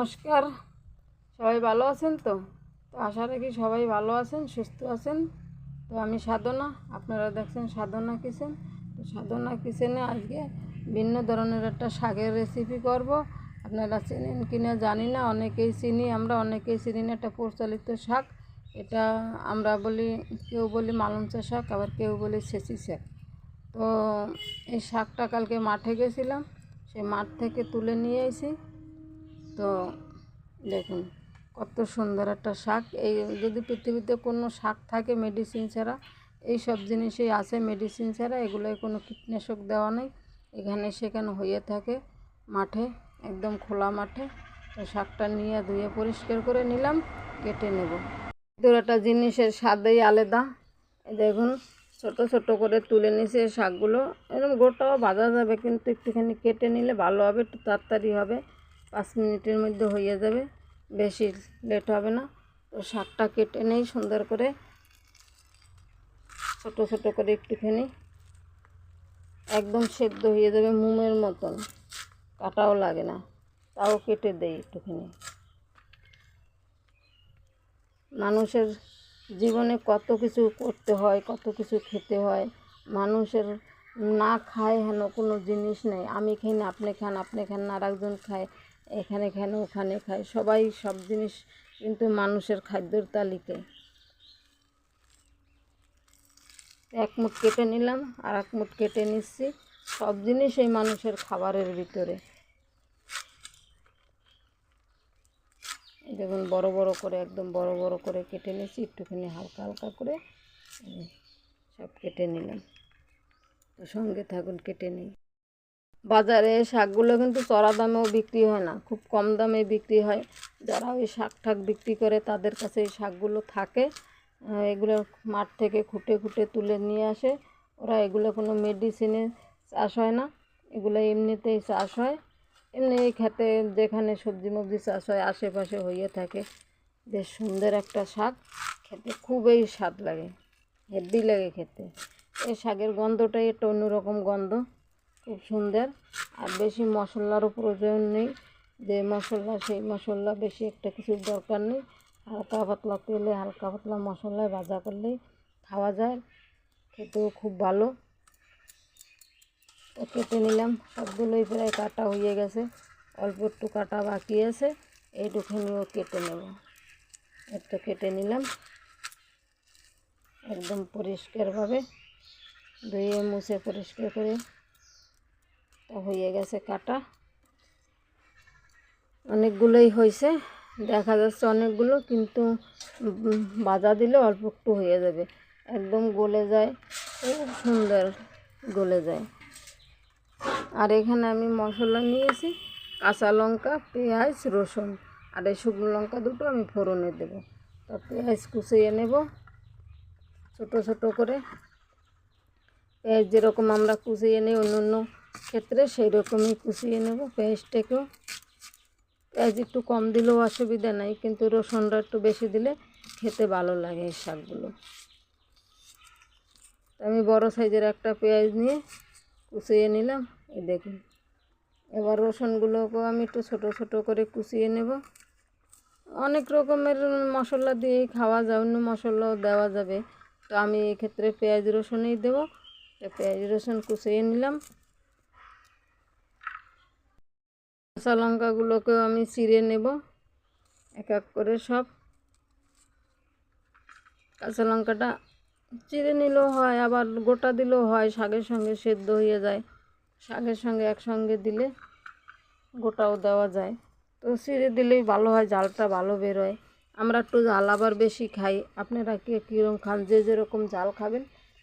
নমস্কার। সবাই ভালো আছেন তো? তো আশা রাখি সবাই ভালো আছেন, সুস্থ আছেন। তো আমি সাধনা, আপনারা দেখছেন সাধনা কিচেন। তো সাধনা কিচেনে আজকে ভিন্ন ধরনের একটা শাকের রেসিপি করব। আপনারা চেনেন কিনা জানি না, অনেকেই চিনি, আমরা অনেকেই চিনি না একটা প্রচলিত শাক। এটা আমরা বলি, কেউ বলি মালঞ্চা শাক, আবার কেউ বলি ছেঁচি শাক। তো এই শাকটা কালকে মাঠে গেছিলাম, সেই মাঠ থেকে তুলে নিয়ে এসি তো দেখুন, কত সুন্দর একটা শাক। এই যদি পৃথিবীতে কোনো শাক থাকে মেডিসিন ছাড়া, এই সব জিনিসই আছে মেডিসিন ছাড়া, এগুলোয় কোনো কীটনাশক দেওয়া নেই। এখানে সেখানে হয়ে থাকে মাঠে, একদম খোলা মাঠে। তো শাকটা নিয়ে ধুয়ে পরিষ্কার করে নিলাম, কেটে নেব। একটা জিনিসের স্বাদেই আলাদা। দেখুন, ছোট ছোট করে তুলে নিছে শাকগুলো। এরকম গোটাও ভাজা যাবে, কিন্তু একটুখানি কেটে নিলে ভালো হবে, একটু তাড়াতাড়ি হবে। পাঁচ মিনিটের মধ্যে হয়ে যাবে। বেশি লেট হবে না। তো শাকটা কেটে নেই সুন্দর করে। ছোট ছোট করে একটুখানি। একদম সেদ্ধ হয়ে যাবে মুমের মতন। কাটাও লাগে না। তাও কেটে দেই একটুখানি। মানুষের জীবনে কত কিছু করতে হয়, কত কিছু খেতে হয়। মানুষের না খায় হেন কোনো জিনিস নেই। আমি খাই না, আপনি খান আপনি খান, না আর একজন খায়। এখানে খান ওখানে খায়। সবাই সব জিনিস কিন্তু মানুষের খাদ্যর তালিকায় এক মুঠ কেটে নিলাম, আর এক মুঠ কেটে নিচ্ছি। সব জিনিস এই মানুষের খাবারের ভিতরে। দেখুন, বড় বড় করে, একদম বড় বড় করে কেটে নিয়েছি। একটুখানি হালকা হালকা করে সব কেটে নিলাম। তো সঙ্গে থাকুন, কেটে নিই। বাজারে শাকগুলো কিন্তু চড়া দামেও বিক্রি হয় না, খুব কম দামে বিক্রি হয়। যারা ওই শাক ঠাক বিক্রি করে তাদের কাছে এই শাকগুলো থাকে। এগুলো মাঠ থেকে খুঁটে খুঁটে তুলে নিয়ে আসে। ওরা এগুলো কোনো মেডিসিনে চাষ হয় না। এগুলো এমনিতেই চাষ হয়। এমনি খেতে যেখানে সবজি মবজি চাষ হয়, আশেপাশে হয়ে থাকে। বেশ সুন্দর একটা শাক। খেতে খুবই স্বাদ লাগে। হেভি লাগে খেতে। এই শাকের গন্ধটাই একটা অন্যরকম গন্ধ। খুব সুন্দর। আর বেশি মশলারও প্রয়োজন নেই। যে মশলা, সেই মশলা বেশি একটা কিছুর দরকার নেই। হালকা পাতলা তেলে হালকা পাতলা মশলায় ভাজা করলেই খাওয়া যায়। খেতেও খুব ভালো। কেটে নিলাম। সবগুলোই প্রায় কাটা হয়ে গেছে। অল্প একটু কাটা বাকি আছে। এইটুখানিও কেটে নেব। একটু কেটে নিলাম। একদম পরিষ্কারভাবে ধুয়ে মুছে পরিষ্কার করে তা হয়ে গেছে কাটা। অনেকগুলোই হয়েছে, দেখা যাচ্ছে অনেকগুলো, কিন্তু বাজা দিলে অল্প একটু হয়ে যাবে। একদম গলে যায়, খুব সুন্দর গলে যায়। আর এখানে আমি মশলা নিয়েছি, কাঁচা লঙ্কা, পেঁয়াজ, রসুন। আর এই শুকনো লঙ্কা দুটো আমি ফোড়নে দেবো। তো পেঁয়াজ কুচিয়ে নেব, ছোট ছোট করে। পেঁয়াজ যেরকম আমরা কুচিয়ে নিই, অন্য অন্য ক্ষেত্রে সেই রকমই কুচিয়ে নেব। পেঁয়াজটাকেও পেঁয়াজ একটু কম দিলেও অসুবিধা নাই, কিন্তু রসুনটা একটু বেশি দিলে খেতে ভালো লাগে এই শাকগুলো। আমি বড় সাইজের একটা পেঁয়াজ নিয়ে কুচিয়ে নিলাম, এই দেখুন। এবার রসুনগুলোকেও আমি একটু ছোট ছোট করে কুচিয়ে নেব। অনেক রকমের মশলা দিয়েই খাওয়া যায়, অন্য মশলাও দেওয়া যাবে। তো আমি এক্ষেত্রে পেঁয়াজ রসুনই দেবো। পেঁয়াজ রসুন কুচিয়ে নিলাম। কাঁচা লঙ্কাগুলোকেও আমি চিড়ে নেব। এক এক করে সব। কাঁচা লঙ্কাটা চিড়ে নিলেও হয়, আবার গোটা দিলেও হয় শাকের সঙ্গে সেদ্ধ হয়ে যায়। শাকের সঙ্গে একসঙ্গে দিলে গোটাও দেওয়া যায়। তো চিড়ে দিলেই ভালো হয় জালটা ভালো বেরোয়। আমরা একটু জাল আবার বেশি খাই। আপনারা কে কীরকম খান? যে যেরকম জাল খাবেন,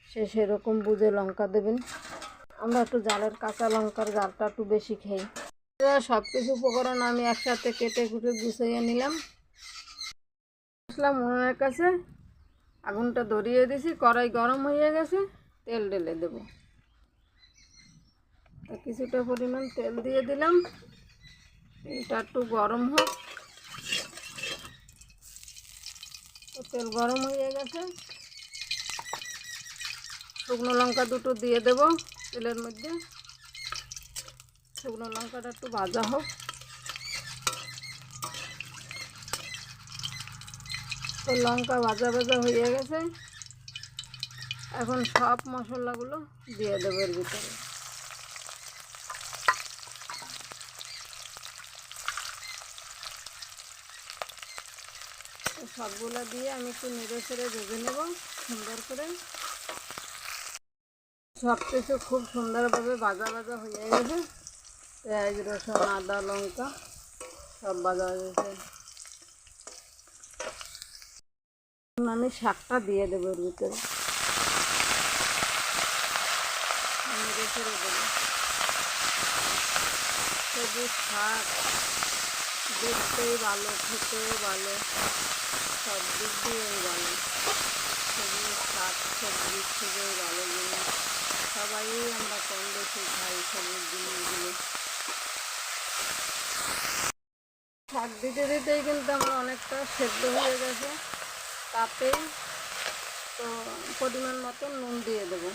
সে সেরকম বুঝে লঙ্কা দেবেন। আমরা একটু জালের কাঁচা লঙ্কার জালটা একটু বেশি খাই। সব কিছু উপকরণ আমি একসাথে কেটে কুটে গুছিয়ে নিলাম। আসলাম উনুনের কাছে। আগুনটা ধরিয়ে দিছি, কড়াই গরম হয়ে গেছে, তেল ঢেলে দেব। কিছুটা পরিমাণ তেল দিয়ে দিলাম। তেলটা একটু গরম হোক। তেল গরম হয়ে গেছে। শুকনো লঙ্কা দুটো দিয়ে দেব তেলের মধ্যে। শুকনো লঙ্কাটা একটু ভাজা হোক। তো লঙ্কা ভাজা ভাজা হয়ে গেছে। এখন সব মশলাগুলো দিয়ে দেবো এর ভিতরে। সবগুলো দিয়ে আমি একটু নেড়ে ছেড়ে ভেজে নেব, সুন্দর করে। সব কিছু খুব সুন্দরভাবে ভাজা ভাজা হয়ে গেছে। পেঁয়াজ, রসুন, আদা, লঙ্কা, সব ভাজা হয়ে আমি শাকটা দিয়ে দেবো এর ভিতরে। শাক দেখতেই ভালো, খেতেও ভালো, সব দিক দিয়েই ভালো। সবুজ শাক, সবজি থেকেও ভালো জিনিস। সবাই আমরা কম বেশি খাই সবুজ জিনিসগুলো শাক দিতে দিতেই কিন্তু আমার অনেকটা সেদ্ধ হয়ে গেছে। তাতেই তো পরিমাণ মতো নুন দিয়ে দেবো।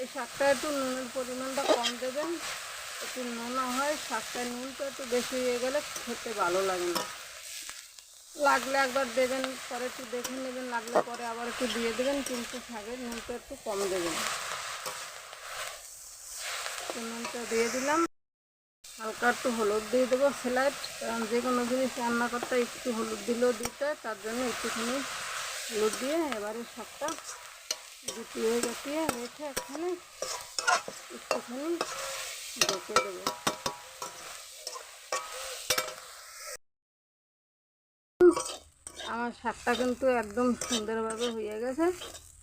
এই শাকটা একটু নুনের পরিমাণটা কম দেবেন। একটু নোনা হয়, শাকটা নুনটা একটু বেশি হয়ে গেলে খেতে ভালো লাগে না। লাগলে একবার দেবেন, পরে একটু দেখে নেবেন, লাগলে পরে আবার একটু দিয়ে দেবেন, কিন্তু শাকের নুনটা একটু কম দেবেন। নুনটা দিয়ে দিলাম। হালকা একটু হলুদ দিয়ে দেবো স্যালাড কারণ যে কোনো জিনিস রান্না করতে একটু হলুদ দিলেও দিতে তার জন্য একটুখানি হলুদ দিয়ে এবারে শাকটা গুটিয়ে গুটিয়ে রেখে এখানে একটুখানি ঢেকে দেবো। আমার শাকটা কিন্তু একদম সুন্দরভাবে হয়ে গেছে।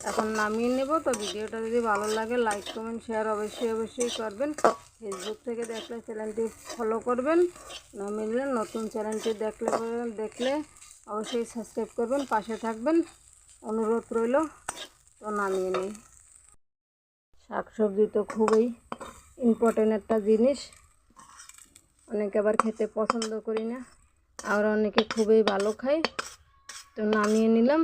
এখন নামিয়ে নেব তো ভিডিওটা যদি ভালো লাগে লাইক কমেন্ট শেয়ার অবশ্যই অবশ্যই করবেন। ফেসবুক থেকে দেখলে চ্যানেলটি ফলো করবেন। না মিললে নতুন চ্যানেলটি দেখলে দেখলে অবশ্যই সাবস্ক্রাইব করবেন, পাশে থাকবেন। অনুরোধ রইল, তো নামিয়ে নিই। শাকসবজি তো খুবই ইম্পর্টেন্ট একটা জিনিস। অনেকে আবার খেতে পছন্দ করি না আর অনেকে খুবই ভালো খায়। তো নামিয়ে নিলাম।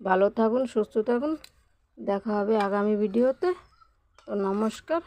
ভালো থাকুন সুস্থ থাকুন। দেখা হবে আগামী ভিডিওতে। তো নমস্কার।